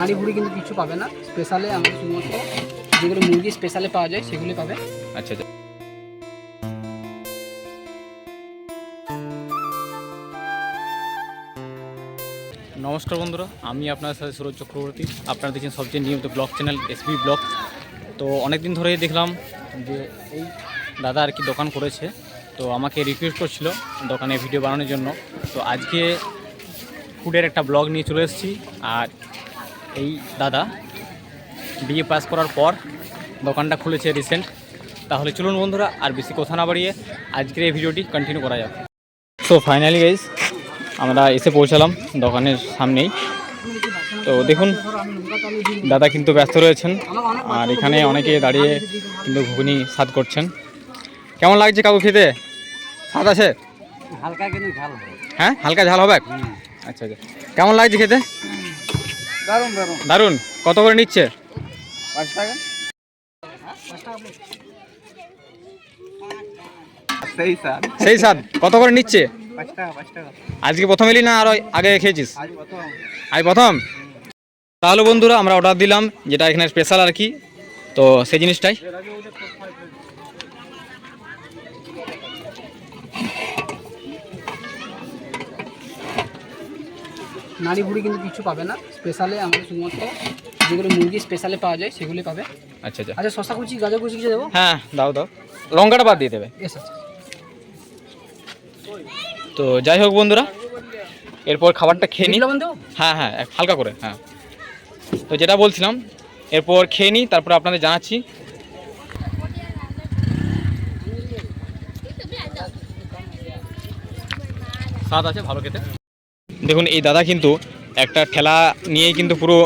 হাঁড়ি ভুড়ি কিন্তু কিছু পাবে না। স্পেশালে আমাদের শুধুমাত্র যেগুলো মুরগি স্পেশালে পাওয়া যায় সেগুলি পাবে। আচ্ছা আচ্ছা নমস্কার বন্ধুরা, আমি আপনার সাথে সুরজ চক্রবর্তী। আপনারা দেখছেন সবচেয়ে নিয়মিত ব্লগ চ্যানেল এসবি ব্লগ তো অনেক দিন ধরেই দেখলাম যে এই দাদা আর কি দোকান করেছে। তো আমাকে রিকোয়েস্ট করছিল দোকানে ভিডিও বানানোর জন্য। তো আজকে ফুডের একটা ব্লগ নিয়ে চলে এসেছি। আর এই দাদা বিএ পাস করার পর দোকানটা খুলেছে রিসেন্ট তাহলে চলুন বন্ধুরা আর বেশি কথা না বাড়িয়ে আজকের এই ভিডিওটি কন্টিনিউ করা যাক। তো ফাইনালি গাইজ আমরা এসে পৌঁছালাম দোকানের সামনেই। তো দেখুন দাদা কিন্তু ব্যস্ত রয়েছেন আর এখানে অনেকে দাঁড়িয়ে কিন্তু ঘুগনি স্বাদ করছেন। কেমন লাগছে কাকু খেতে? স্বাদ আছে? হালকা কিন্তু ঝাল হ্যাঁ হালকা ঝাল হবে? আচ্ছা আচ্ছা। কেমন লাগছে খেতে? দারুণ দারুণ দারুণ কত করে নিচ্ছে? পাঁচ টাকা। সেই স্যার সেই স্বাদ। কত করে নিচ্ছে? আজকে প্রথম এলি না আরও আগে খেয়েছিস? আজ প্রথম। আজ প্রথম? তাহলে বন্ধুরা আমরা অর্ডার দিলাম যেটা এখানে স্পেশাল আর কি। তো সেই জিনিসটাই। নাড়ি ভুড়ি কিন্তু কিছু পাবে না। স্পেশালে আমাদের শুধুমাত্র যেগুলো মুরগি স্পেশালে পাওয়া যায় সেগুলি পাবে। আচ্ছা আচ্ছা। আচ্ছা শশা কুচি গাজর কুচি কিছু দেবো? হ্যাঁ দাও দাও। লঙ্কাটা বাদ দিয়ে দেবে। তো যাই হোক বন্ধুরা এরপর খাবারটা খেয়ে নিই হ্যাঁ হ্যাঁ হালকা করে হ্যাঁ। তো যেটা বলছিলাম এরপর খেয়ে নিই তারপর আপনাদের জানাচ্ছি। স্বাদ আছে ভালো খেতে। দেখুন, এই দাদা কিন্তু একটা ঠেলা নিয়েই কিন্তু পুরো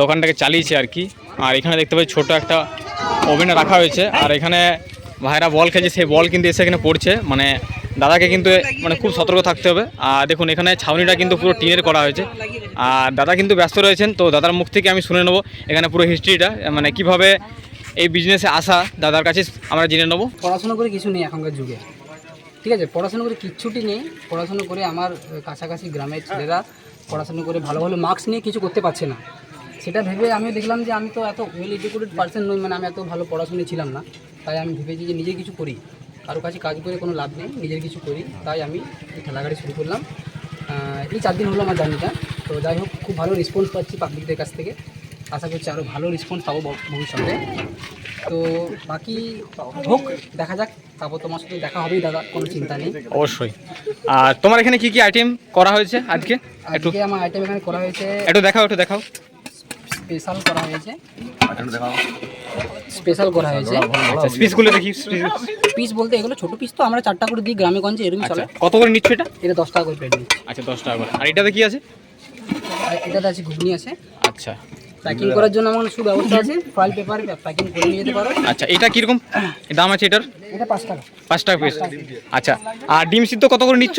দোকানটাকে চালিয়েছে আর কি। আর এখানে দেখতে পাচ্ছি ছোট একটা ওভেনে রাখা হয়েছে। আর এখানে ভাইরা বল খেয়েছে সেই বল কিন্তু এসে এখানে পড়ছে। মানে দাদাকে কিন্তু মানে খুব সতর্ক থাকতে হবে। আর দেখুন, এখানে ছাউনিটা কিন্তু পুরো টিনের করা হয়েছে। আর দাদা কিন্তু ব্যস্ত রয়েছেন, তো দাদার মুখ থেকে আমি শুনে নেব এখানে পুরো হিস্ট্রিটা মানে কীভাবে এই বিজনেসে আসা, দাদার কাছে আমরা জেনে নেব। পড়াশোনা করে কিছু নেই এখনকার যুগে। ঠিক আছে, পড়াশোনা করে কিচ্ছুটি নেই। পড়াশোনা করে আমার কাছাকাছি গ্রামের ছেলেরা পড়াশোনা করে ভালো ভালো মার্কস নিয়ে কিছু করতে পারছে না। সেটা ভেবে আমি দেখলাম যে আমি তো এত ওয়েল এডুকেটেড পার্সন নই মানে আমি এত ভালো পড়াশোনা ছিলাম না। তাই আমি ভেবেছি যে নিজে কিছু করি। কারও কাছে কাজ করে কোনো লাভ নেই, নিজের কিছু করি। তাই আমি ঠেলাগাড়ি শুরু করলাম। এই চার দিন হলো আমার জার্নিটা তো যাই হোক, খুব ভালো রেসপন্স পাচ্ছি পাবলিকদের কাছ থেকে। আশা করছি আরও ভালো রেসপন্স পাবো ভবিষ্যতে। তো বাকি হোক দেখা যাক। তারপর তোমার সাথে দেখা হবেই দাদা কোনো চিন্তা নেই। অবশ্যই। আর তোমার এখানে কি কি আইটেম করা হয়েছে আজকে? একটু আজকে আমার আইটেম এখানে করা হয়েছে একটু দেখাও একটু দেখাও। স্পেশাল করা হয়েছে। স্পেশাল করা হয়েছে। আচ্ছা স্পিচগুলো দেখি পিস বলতে এগুলো ছোট পিস তো আমরা চারটা করে দিই গ্রামে গঞ্জে এরকম আচ্ছা চলে। কত করে নিচ্ছ এটা? এটা দশ টাকা করে প্লেট নিচ্ছি। আচ্ছা দশ টাকা করে। আর এটাতে কি আছে? আর এটাতে আছে ঘুগনি আছে। আচ্ছা। প্যাকিং করার জন্য আমার সুব্যবস্থা আছে। ফয়েল পেপার প্যাকিং করে নিয়ে যেতে পারো। আচ্ছা এটা কীরকম? দাম আছে এটার? এটা পাঁচ টাকা। পাঁচ টাকা পিস আচ্ছা আর ডিম সিদ্ধ কত করে নিচ্ছ?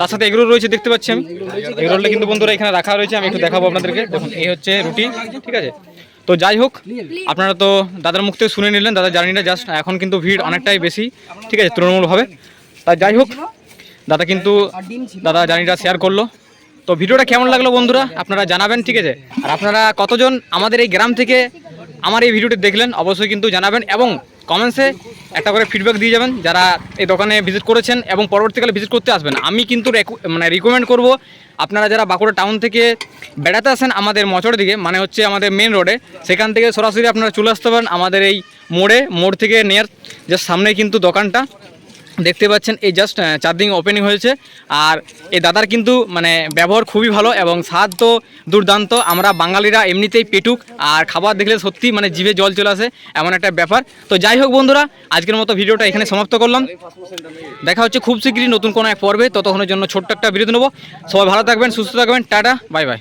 তার সাথে এগুলো রয়েছে দেখতে পাচ্ছি আমি। এগুলোটা কিন্তু বন্ধুরা এখানে রাখা রয়েছে আমি একটু দেখাবো আপনাদেরকে। দেখুন এই হচ্ছে রুটি ঠিক আছে? তো যাই হোক আপনারা তো দাদার মুখ থেকে শুনে নিলেন দাদা জার্নিটা জাস্ট এখন কিন্তু ভিড় অনেকটাই বেশি ঠিক আছে তুলনামূলকভাবে তাই যাই হোক দাদা কিন্তু দাদা জার্নিটা শেয়ার করল। তো ভিডিওটা কেমন লাগল বন্ধুরা? আপনারা জানাবেন, ঠিক আছে? আর আপনারা কতজন আমাদের এই গ্রাম থেকে আমার এই ভিডিওটি দেখলেন, অবশ্যই কিন্তু জানাবেন এবং কমেন্টসে একটা করে ফিডব্যাক দিয়ে যাবেন যারা এই দোকানে ভিজিট করেছেন এবং পরবর্তীকালে ভিজিট করতে আসবেন। আমি কিন্তু মানে রিকমেন্ড করব, আপনারা যারা বাঁকুড়া টাউন থেকে বেড়াতে আসেন আমাদের মচড়ের দিকে মানে হচ্ছে আমাদের মেন রোডে সেখান থেকে সরাসরি আপনারা চলে আসতে পারেন আমাদের এই মোড়ে, মোড় থেকে নেয়ার জাস্ট সামনেই কিন্তু দোকানটা। দেখতে পাচ্ছেন, এই জাস্ট চার দিন ওপেনিং হয়েছে। আর এই দাদার কিন্তু মানে ব্যবহার খুবই ভালো এবং স্বাদ তো দুর্দান্ত। আমরা বাঙালিরা এমনিতেই পেটুক, আর খাবার দেখলে সত্যি মানে জিভে জল চলে আসে, এমন একটা ব্যাপার। তো যাই হোক বন্ধুরা, আজকের মতো ভিডিওটা এখানে সমাপ্ত করলাম। দেখা হচ্ছে খুব শীঘ্রই নতুন কোনো এক পর্বে। ততক্ষণের জন্য ছোট্ট একটা বিরতি নেব। সবাই ভালো থাকবেন, সুস্থ থাকবেন। Tata, bye bye.